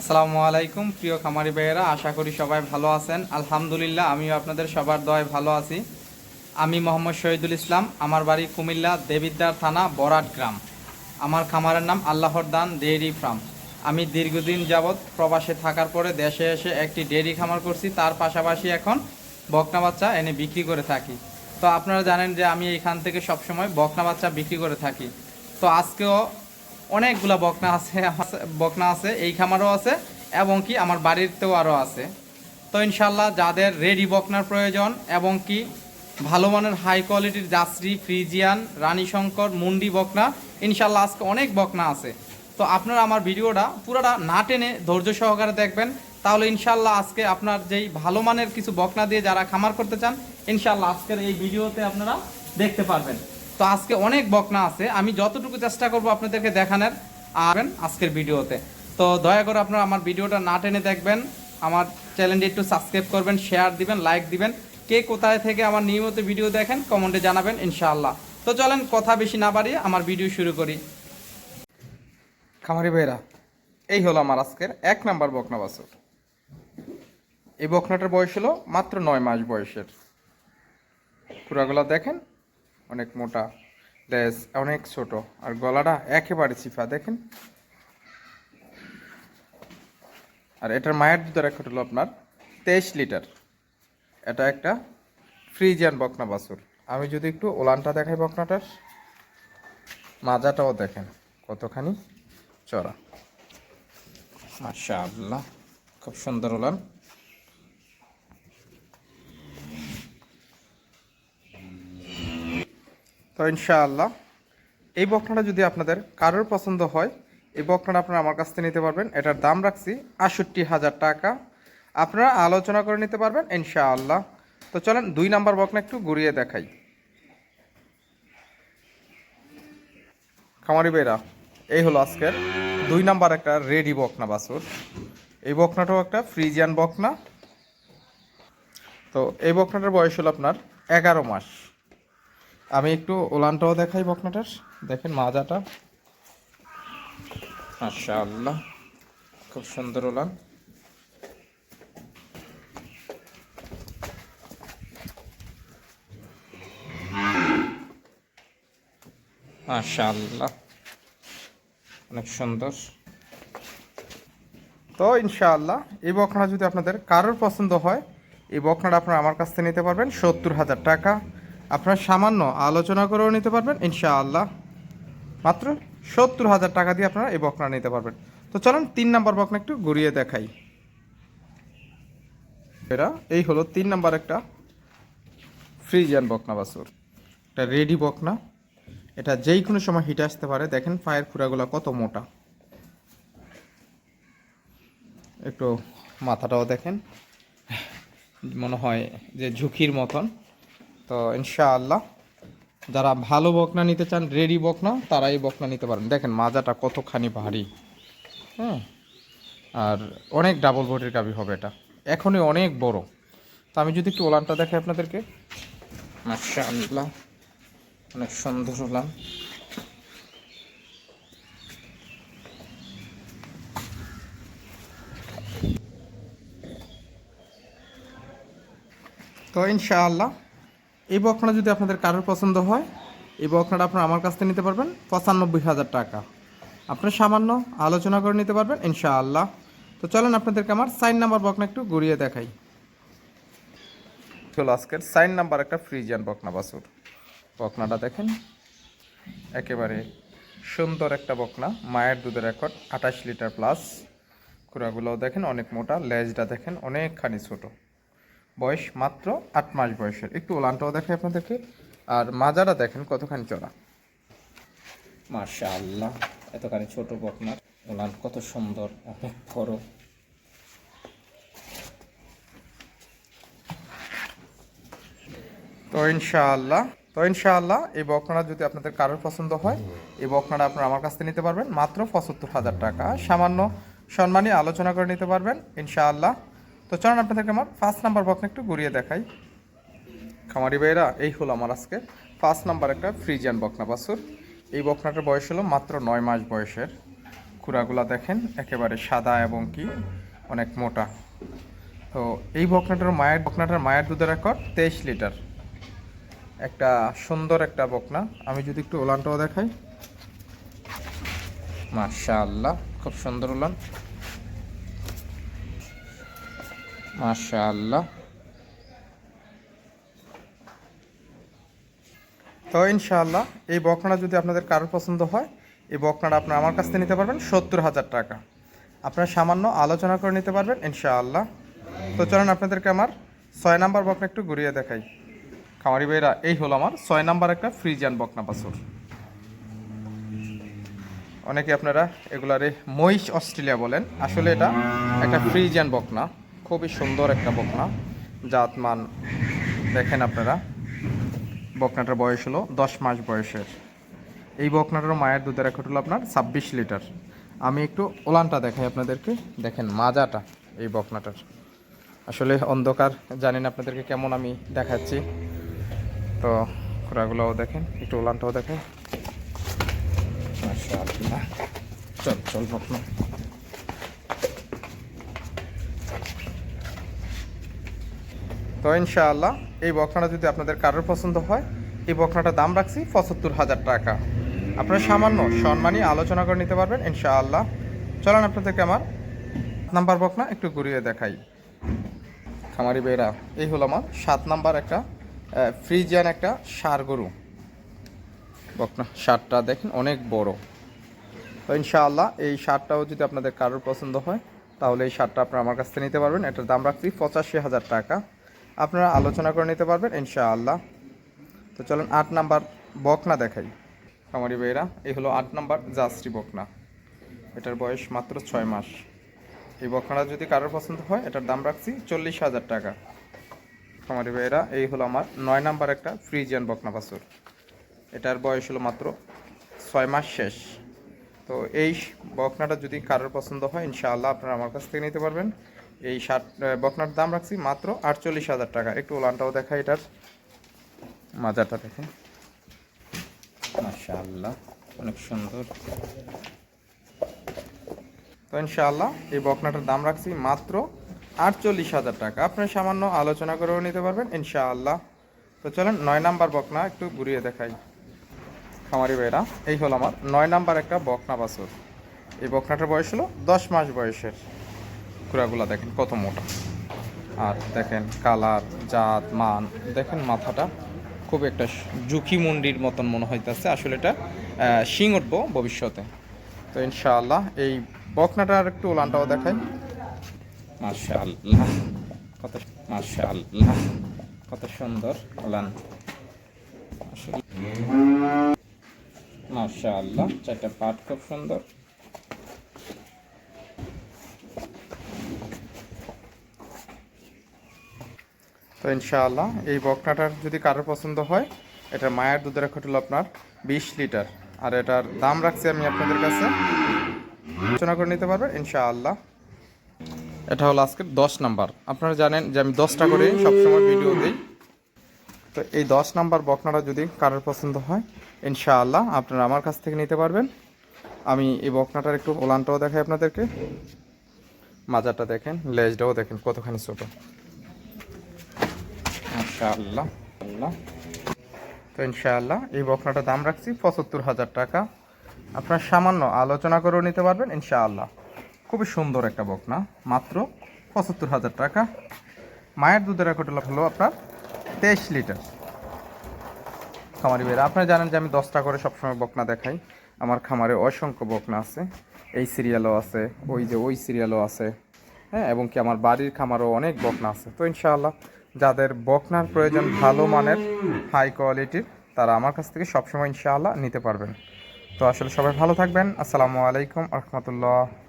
আসসালামু আলাইকুম, প্রিয় খামারি ভাইয়েরা, আশা করি সবাই ভালো আছেন। আলহামদুলিল্লাহ, আমিও আপনাদের সবার দয় ভালো আছি। আমি মোহাম্মদ শহীদুল ইসলাম, আমার বাড়ি কুমিল্লা দেবিদ্দার থানা, বরাট গ্রাম। আমার খামারের নাম আল্লাহর দান ডেইরি ফার্ম। আমি দীর্ঘদিন যাবৎ প্রবাসে থাকার পরে দেশে এসে একটি ডেইরি খামার করছি। তার পাশাপাশি এখন বকনা বাচ্চা এনে বিক্রি করে থাকি। তো আপনারা জানেন যে আমি এখান থেকে সবসময় বকনা বাচ্চা বিক্রি করে থাকি। তো আজকেও অনেকগুলা বকনা আছে বকনা আছে, এই খামারও আছে, এবং কি আমার বাড়িতেও আরও আছে। তো ইনশাল্লাহ যাদের রেডি বকনার প্রয়োজন এবং কি ভালো মানের হাই কোয়ালিটির জাসরি ফ্রিজিয়ান রানী শঙ্কর মুন্ডি বকনা ইনশাল্লাহ আজকে অনেক বকনা আছে। তো আপনারা আমার ভিডিওটা পুরোটা না টেনে ধৈর্য সহকারে দেখবেন, তাহলে ইনশাল্লাহ আজকে আপনার যেই ভালো মানের কিছু বকনা দিয়ে যারা খামার করতে চান ইনশাল্লাহ আজকের এই ভিডিওতে আপনারা দেখতে পারবেন। তো আজকে অনেক বকনা আছে। আমি যতটুকু চেষ্টা করব আপনাদেরকে দেখানোর, আর আজকের ভিডিওতে। তো দয়া করে আপনারা আমার ভিডিওটা না টেনে দেখবেন, আমার চ্যানেলটি একটু সাবস্ক্রাইব করবেন শেয়ার দিবেন লাইক দিবেন। কে কোথায় থেকে আমার নিয়মিত ভিডিও দেখেন কমেন্টে জানাবেন, ইনশাআল্লাহ। তো চলেন কথা বেশি না বাড়িয়ে আমার ভিডিও শুরু করি। খামারি ভাইরা এই হলো আমার আজকের এক নাম্বার বকনা বাছুর। এই বকনাটার বয়স হলো মাত্র নয় মাস বয়সের। পুরাগুলা দেখেন অনেক মোটা, লেজ, অনেক ছোট, আর গলাটা একেবারে চিফা দেখেন। আর এটার মায়ের দুধের রেকর্ড হলো আপনার তেইশ লিটার। এটা একটা ফ্রিজিয়ান বকনা বাছুর। আমি যদি একটু ওলানটা দেখাই বকনাটার, মাজাটাও দেখেন, কতখানি চড়া। মাশা আল্লাহ খুব সুন্দর ওলান। তো ইনশাআল্লাহ, এই বকনাটা যদি আপনাদের কারোর পছন্দ হয়, এই বকনাটা আপনারা আমার কাছ থেকে নিতে পারবেন। এটার দাম রাখছি আষট্টি হাজার টাকা। আপনারা আলোচনা করে নিতে পারবেন, ইনশাআল্লাহ। তো চলেন, দুই নাম্বার বকনা একটু ঘুরিয়ে দেখাই। খামারি বেরা এই হলো আজকের দুই নাম্বার একটা রেডি বকনা বাসুর এই বকনাটাও একটা ফ্রিজিয়ান বকনা। তো এই বকনাটার বয়স হলো আপনার এগারো মাস। আমি একটু ওলানটাও দেখাই বকনাটার। দেখেন মাজাটা। মাশাআল্লাহ, খুব সুন্দর ওলান। মাশাআল্লাহ, অনেক সুন্দর। তো ইনশাআল্লাহ, এই বকনাটা যদি আপনাদের কারোর পছন্দ হয়, এই বকনাটা আপনারা আমার কাছ থেকে নিতে পারবেন সত্তর হাজার টাকা। আপনারা সামান্য আলোচনা করেও নিতে পারবেন, ইনশাআল্লাহ। মাত্র সত্তর হাজার টাকা দিয়ে আপনারা এই বকনা নিতে পারবেন। তো চলুন, তিন নাম্বার বকনা একটু ঘুরিয়ে দেখাই। এরা, এই হলো তিন নাম্বার একটা ফ্রিজিয়ান বকনা বাসুর এটা রেডি বকনা। এটা যেই কোনো সময় হিটে আসতে পারে। দেখেন পায়ের খুঁড়াগুলো কত মোটা। একটু মাথাটাও দেখেন। মনে হয় যে ঝুঁকির মতন। তো ইনশাআল্লাহ, যারা ভালো বকনা নিতে চান রেডি বকনা তারা এই বকনা নিতে পারেন। দেখেন, মাজাটা কতখানি ভারী। হ্যাঁ আর অনেক ডাবল বডির গাবি হবে এটা। এখনই অনেক বড়। তো আমি যদি একটু ওলানটা দেখাই আপনাদেরকে। মাশাআল্লাহ, অনেক সুন্দর ওলান। তো ইনশাআল্লাহ এই বকনা যদি আপনাদের কারোর পছন্দ হয়, এই বকনাটা আপনারা আমার কাছ থেকে নিতে পারবেন। পঁচানব্বই হাজার টাকা। আপনার সামান্য আলোচনা করে নিতে পারবেন, ইনশাআল্লাহ। তো চলেন আপনাদেরকে আমার সাইন নাম্বার বকনা একটু ঘুরিয়ে দেখাই। চলো আজকের সাইন নাম্বার একটা ফ্রিজিয়ান বকনা বাসুর বকনাটা দেখেন। একেবারে সুন্দর একটা বকনা, মায়ের দুধের রেকর্ড, আঠাশ লিটার প্লাস। কুড়াগুলোও দেখেন অনেক মোটা, লেজটা দেখেন অনেকখানি ছোট। বয়স মাত্র আট মাস বয়সের। একটু ওলানটাও দেখে আপনাদেরকে। আর মাজাটা দেখেন কতখানি চড়া। মাশা আল্লাহ এতখানি ছোট বকনার। ওলান কত সুন্দর অনেক বড়। তো ইনশাআল্লাহ তো ইনশাআল্লাহ এই বকনাটা যদি আপনাদের কারোর পছন্দ হয় এই বকনাটা আপনারা আমার কাছ থেকে নিতে পারবেন। মাত্র পঁচাত্তর হাজার টাকা। সামান্য সম্মানী আলোচনা করে নিতে পারবেন। ইনশাআল্লাহ তো চলুন আপনাদেরকে আমার ফার্স্ট নাম্বার বকনা একটু ঘুরিয়ে দেখাই। খামারি ভাইরা এই হলো আমার আজকে ফার্স্ট নাম্বার একটা ফ্রিজিয়ান বকনা বাছুর। এই বকনাটার বয়স হলো মাত্র নয় মাস বয়সের। খুরাগুলা দেখেন, একেবারে সাদা এবং কি, অনেক মোটা। তো এই বকনাটার মায়ের বকনাটার মায়ের দুধের রেকর্ড তেইশ লিটার। একটা সুন্দর একটা বকনা। আমি যদি একটু ওলানটাও দেখাই। মাশাআল্লাহ, খুব সুন্দর ওলান। মাশাআল্লাহ। তো ইনশাআল্লাহ, এই বকনাটা যদি আপনাদের কারোর পছন্দ হয়, এই বকনাটা আপনারা আমার কাছ থেকে নিতে পারবেন সত্তর হাজার টাকা। আপনারা সামান্য আলোচনা করে নিতে পারবেন ইনশাআল্লাহ। তো চলেন আপনাদেরকে আমার ছয় নাম্বার বকনা একটু ঘুরিয়ে দেখাই। খামারি ভাইরা, এই হলো আমার ছয় নাম্বার একটা ফ্রিজিয়ান বকনা বাছুর। অনেকে আপনারা এগুলারে মহিষ অস্ট্রেলিয়া বলেন। আসলে এটা একটা ফ্রিজিয়ান বকনা। খুবই সুন্দর একটা বকনা, জাতমান দেখেন আপনারা। বকনাটার বয়স হলো দশ মাস বয়সের। এই বকনাটার মায়ের দুধের রেকর্ড হলো আপনার ছাব্বিশ লিটার। আমি একটু ওলানটা দেখাই আপনাদেরকে। দেখেন মাজাটা এই বকনাটার। আসলে অন্ধকার, জানেন আপনাদেরকে কেমন আমি দেখাচ্ছি। তো খোরাগুলোও দেখেন, একটু ওলানটাও দেখেন চল চল বকনা। তো ইনশাআল্লাহ এই বকনাটা যদি আপনাদের কারোর পছন্দ হয়, এই বকনাটার দাম রাখছি পঁচাত্তর হাজার টাকা। আপনারা সামান্য সম্মানী আলোচনা করে নিতে পারবেন ইনশাআল্লাহ। চলেন আপনাদেরকে আমার নাম্বার বকনা একটু ঘুরিয়ে দেখাই। খামারি বেড়া এই হলো আমার সাত নাম্বার একটা ফ্রিজিয়ান একটা সার গরু। বকনা সারটা দেখেন অনেক বড়। তো ইনশাআল্লাহ এই সারটাও যদি আপনাদের কারোর পছন্দ হয়, তাহলে এই সারটা আপনারা আমার কাছ থেকে নিতে পারবেন। এটার দাম রাখছি পঁচাশি হাজার টাকা। আপনারা আলোচনা করে নিতে পারবেন, ইনশাআল্লাহ। তো চলুন আট নাম্বার বকনা দেখাই। আমারি ভাইরা এই হলো আট নাম্বার জাস্রি বকনা। এটার বয়স মাত্র ছয় মাস। এই বকনাটা যদি কারোর পছন্দ হয়, এটার দাম রাখছি চল্লিশ হাজার টাকা। আমারি ভাইরা এই হলো আমার নয় নাম্বার একটা ফ্রিজিয়ান বকনা বাছুর। এটার বয়স হলো মাত্র ছয় মাস শেষ। তো এই বকনাটা যদি কারোর পছন্দ হয়, ইনশাআল্লাহ আপনারা আমার কাছ থেকে নিতে পারবেন। এই শার্ট বকনার দাম রাখছি মাত্র আটচল্লিশ হাজার টাকা। একটু ওলানটাও দেখা এটার। মাজাটা দেখেন। মাশাআল্লাহ, অনেক সুন্দর। তো ইনশাআল্লাহ এই বকনাটার দাম রাখছি মাত্র আটচল্লিশ হাজার টাকা। আপনারা সামান্য আলোচনা করেও নিতে পারবেন, ইনশাআল্লাহ। তো চলেন, নয় নাম্বার বকনা একটু ঘুরিয়ে দেখাই। খামারি ভাইরা, এই হলো আমার নয় নাম্বার একটা বকনা বাছুর। এই বকনাটার বয়স হলো দশ মাস বয়সের। কুড়াগুলা দেখেন কত মোটা। আর দেখেন কালার, জাত, মান, দেখেন মাথাটা খুব একটা জুকি মুন্ডির মতন মনে হইতেছে। আসলে এটা শিং উঠবো ভবিষ্যতে। তো ইনশাআল্লাহ এই বকনাটার একটু ওলানটাও দেখাই। মাশাআল্লাহ, কত মাশাআল্লাহ, কত সুন্দর ওলান। মাশাআল্লাহ, চারটা পাট খুব সুন্দর। তো ইনশাআল্লাহ এই বকনাটার যদি কারোর পছন্দ হয় এটার মায়ের দুধের রেকর্ড হলো আপনার বিশ লিটার। আর এটার দাম রাখছি আমি আপনাদের কাছে। আলোচনা করে নিতে পারবেন, ইনশাআল্লাহ। এটা হলো আজকের দশ নাম্বার। আপনারা জানেন যে আমি দশটা করে সবসময় ভিডিও দিই। তো এই দশ নাম্বার বকনাটা যদি কারোর পছন্দ হয়, ইনশাআল্লাহ আপনারা আমার কাছ থেকে নিতে পারবেন। আমি এই বকনাটার একটু ওলানটাও দেখাই আপনাদেরকে। মাজারটা দেখেন, লেজটাও দেখেন কতখানি ছোট। আল্লাহ তো ইনশাআল্লাহ এই বকনাটার দাম রাখছি পঁচাত্তর হাজার টাকা। আপনার সামান্য আলোচনা করেও নিতে পারবেন, ইনশাআল্লাহ। খুবই সুন্দর একটা বকনা, মাত্র পঁচাত্তর হাজার টাকা। মায়ের দুধের রেকর্ড হলো আপনার তেইশ লিটার। খামারি বের আপনারা জানেন যে আমি দশটা করে সবসময় বকনা দেখাই। আমার খামারে অসংখ্য বকনা আছে। এই সিরিয়ালও আছে, ওই যে ওই সিরিয়ালও আছে। হ্যাঁ এবং কি আমার বাড়ির খামারও অনেক বকনা আছে। তো ইনশাআল্লাহ যাদের বকনার প্রয়োজন ভালো মানের হাই কোয়ালিটির তারা আমার কাছ থেকে সবসময় ইনশাআল্লাহ নিতে পারবেন। তো আসলে সবাই ভালো থাকবেন। আসসালামু আলাইকুম রহমতুল্লাহ।